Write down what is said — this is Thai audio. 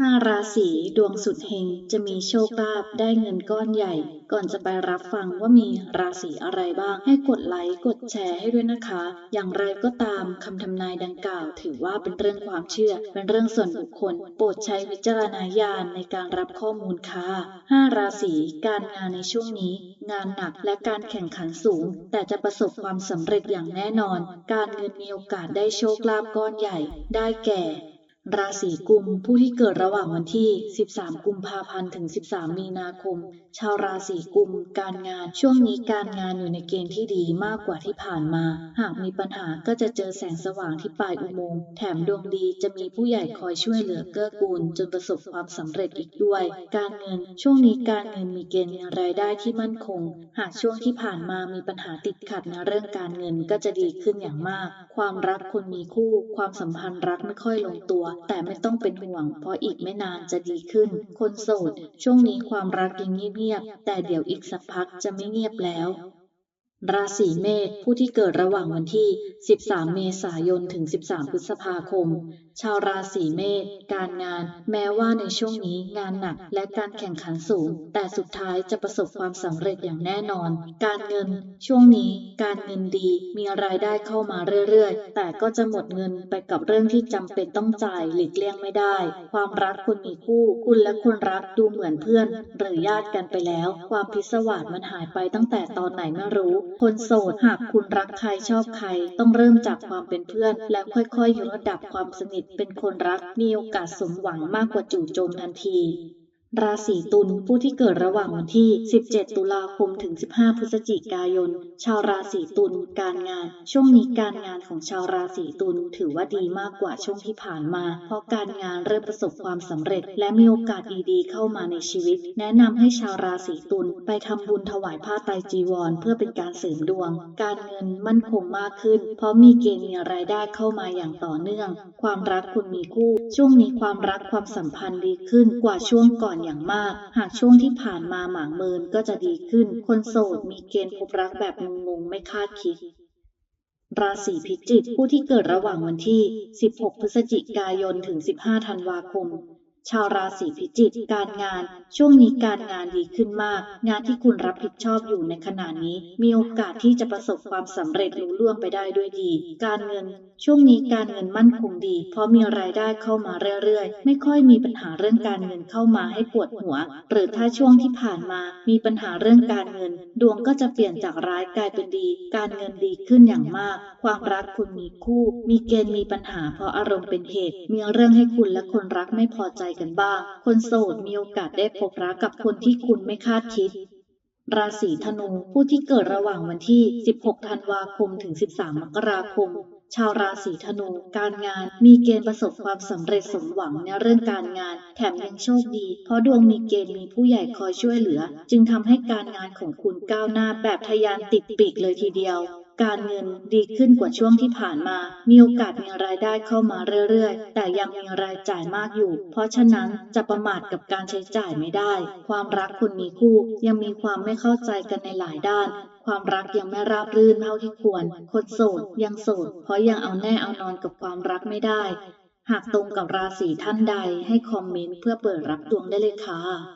ห้าราศีดวงสุดเฮงจะมีโชคลาภได้เงินก้อนใหญ่ ก่อนจะไปรับฟังว่ามีราศีอะไรบ้าง ให้กดไลค์กดแชร์ให้ด้วยนะคะ อย่างไรก็ตามคำทำนายดังกล่าว ถือว่าเป็นเรื่องความเชื่อ เป็นเรื่องส่วนบุคคล โปรดใช้วิจารณญาณในการรับข้อมูลค่ะห้าราศีการงานในช่วงนี้ งานหนักและการแข่งขันสูง แต่จะประสบความสำเร็จอย่างแน่นอน การเงินมีโอกาสได้โชคลาภก้อนใหญ่ ได้แก่ ราศีกุม ผู้ที่เกิดระหว่างวันที่ 13 กุมภาพันธ์ ถึง 13 มีนาคม ชาวราศีกุม การงาน ช่วงนี้การงานอยู่ในเกณฑ์ที่ดีมากกว่าที่ผ่านมา หากมีปัญหาก็จะเจอแสงสว่างที่ปลายอุโมงค์ แถมดวงดีจะมีผู้ใหญ่คอยช่วยเหลือเกื้อกูล จนประสบความสำเร็จอีกด้วย การเงิน ช่วงนี้การเงินมีเกณฑ์รายได้ที่มั่นคง หากช่วงที่ผ่านมามีปัญหาติดขัดในเรื่องการเงินก็จะดีขึ้นอย่างมาก ความรักคนมีคู่ ความสัมพันธ์รักไม่ค่อยลงตัวแต่ไม่ต้องเป็นห่วง เพราะอีกไม่นานจะดีขึ้น คนโสด ช่วงนี้ความรักยังเงียบๆแต่เดี๋ยวอีกสักพักจะไม่เงียบแล้ว ราศีเมษผู้ที่เกิดระหว่างวันที่ 13 เมษายน ถึง 13 พฤษภาคม ชาวราศีเมษ การงาน แม้ว่าในช่วงนี้งานหนักและการแข่งขันสูง แต่สุดท้ายจะประสบความสำเร็จอย่างแน่นอน การเงิน ช่วงนี้ การเงินดี มีรายได้เข้ามาเรื่อยๆ แต่ก็จะหมดเงินไปกับเรื่องที่จำเป็นต้องจ่ายหลีกเลี่ยงไม่ได้ ความรักคนมีคู่ คุณและคนรักดูเหมือนเพื่อน หรือญาติกันไปแล้ว ความพิศวาสมันหายไปตั้งแต่ตอนไหนไม่รู้คนโสดหากคุณรักใครชอบใคร ต้องเริ่มจากความเป็นเพื่อน แล้วค่อยๆยกระดับความสนิทเป็นคนรักมีโอกาสสมหวังมากกว่าจู่โจมทันที ราศีตุลผู้ที่เกิดระหว่างวันที่ 17 ตุลาคมถึง 15 พฤศจิกายน ชาวราศีตุลการงาน ช่วงนี้การงานของชาวราศีตุลถือว่าดีมากกว่าช่วงที่ผ่านมา เพราะการงานเริ่มประสบความสำเร็จ และมีโอกาสดีๆ เข้ามาในชีวิต แนะนำให้ชาวราศีตุลไปทำบุญถวายผ้าไตรจีวร เพื่อเป็นการเสริมดวง การเงินมั่นคงมากขึ้น เพราะมีเกณฑ์มีรายได้เข้ามาอย่างต่อเนื่อง ความรักคุณมีคู่ ช่วงนี้ความรักความสัมพันธ์ดีขึ้นกว่าช่วงก่อนอย่างมาก หากช่วงที่ผ่านมาหมางเมินก็จะดีขึ้น คนโสดมีเกณฑ์พบรักแบบงงๆไม่คาดคิดราศีพิจิกผู้ที่เกิดระหว่างวันที่ 16 พฤศจิกายน ถึง 15 ธันวาคม ชาวราศีพิจิกการงาน ช่วงนี้การงานดีขึ้นมาก งานที่คุณรับผิดชอบอยู่ในขณะนี้ มีโอกาสที่จะประสบความสำเร็จลุล่วงไปได้ด้วยดี การเงิน ช่วงนี้การเงินมั่นคงดี เพราะมีรายได้เข้ามาเรื่อยๆ ไม่ค่อยมีปัญหาเรื่องการเงินเข้ามาให้ปวดหัว หรือถ้าช่วงที่ผ่านมา มีปัญหาเรื่องการเงิน ดวงก็จะเปลี่ยนจากร้ายกลายเป็นดี การเงินดีขึ้นอย่างมาก ความรักคุณมีคู่ มีเกณฑ์มีปัญหาเพราะอารมณ์เป็นเหตุ มีเรื่องให้คุณและคนรักไม่พอใจกันบ้าง คนโสดมีโอกาสได้พบรักกับคนที่คุณไม่คาดคิด ราศีธนูผู้ที่เกิดระหว่างวันที่ 16 ธันวาคมถึง 13 มกราคม ชาวราศีธนู การงานมีเกณฑ์ประสบความสำเร็จสมหวังในเรื่องการงาน แถมยังโชคดี เพราะดวงมีเกณฑ์มีผู้ใหญ่คอยช่วยเหลือ จึงทำให้การงานของคุณก้าวหน้าแบบทะยานติดปีกเลยทีเดียว การเงินดีขึ้นกว่าช่วงที่ผ่านมา มีโอกาสมีรายได้เข้ามาเรื่อยๆ แต่ยังมีรายจ่ายมากอยู่ เพราะฉะนั้นจะประมาทกับการใช้จ่ายไม่ได้ ความรักคนมีคู่ ยังมีความไม่เข้าใจกันในหลายด้านความรักยังไม่ราบรื่นเท่าที่ควร คนโสดยังโสด เพราะยังเอาแน่เอานอนกับความรักไม่ได้ หากตรงกับราศีท่านใดให้คอมเมนต์เพื่อเปิดรับดวงได้เลยค่ะ